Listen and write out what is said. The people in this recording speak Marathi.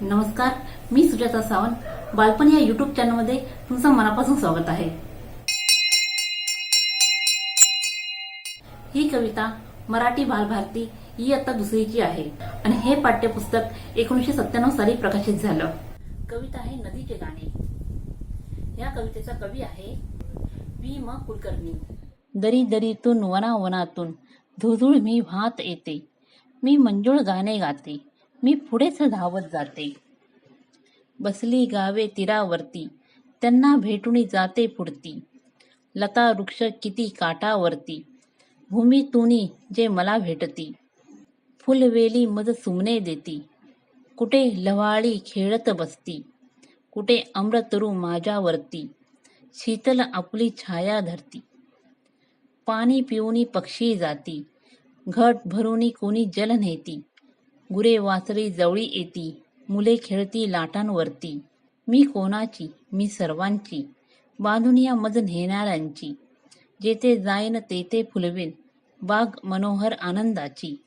नमस्कार मी सुजाता सावंत. बालपण या युट्यूब चॅनलमध्ये तुमचं मनापासून स्वागत आहे. ही कविता मराठी बालभारती ही आता दुसरीची आहे आणि हे पाठ्यपुस्तक एकोणीसशे सत्त्याण्णव साली प्रकाशित झालं. कविता आहे नदीचे गाणे. या कवितेचा कवी आहे वी म कुलकर्णी. दरी दरीतून वना वनातून धुधुळ मी वाहत येते. मी मंजूळ गाणे गाते. मी पुढेच धावत जाते. बसली गावे तीरावरती त्यांना भेटून जाते पुढती. लता वृक्ष किती काटावरती भूमीतूनी जे मला भेटती. फुलवेली मज सुमने देती. कुठे लवाळी खेळत बसती कुठे अमृतरू माझ्यावरती. शीतल आपली छाया धरती. पाणी पिऊनी पक्षी जाती घट भरूनी कोणी जल नेती. गुरे वासरी जवळी येती मुले खेळती लाटांवरती. मी कोणाची? मी सर्वांची. बांधून या मज नेणाऱ्यांची. जेथे जाईन तेथे फुलवेन. बाग मनोहर आनंदाची.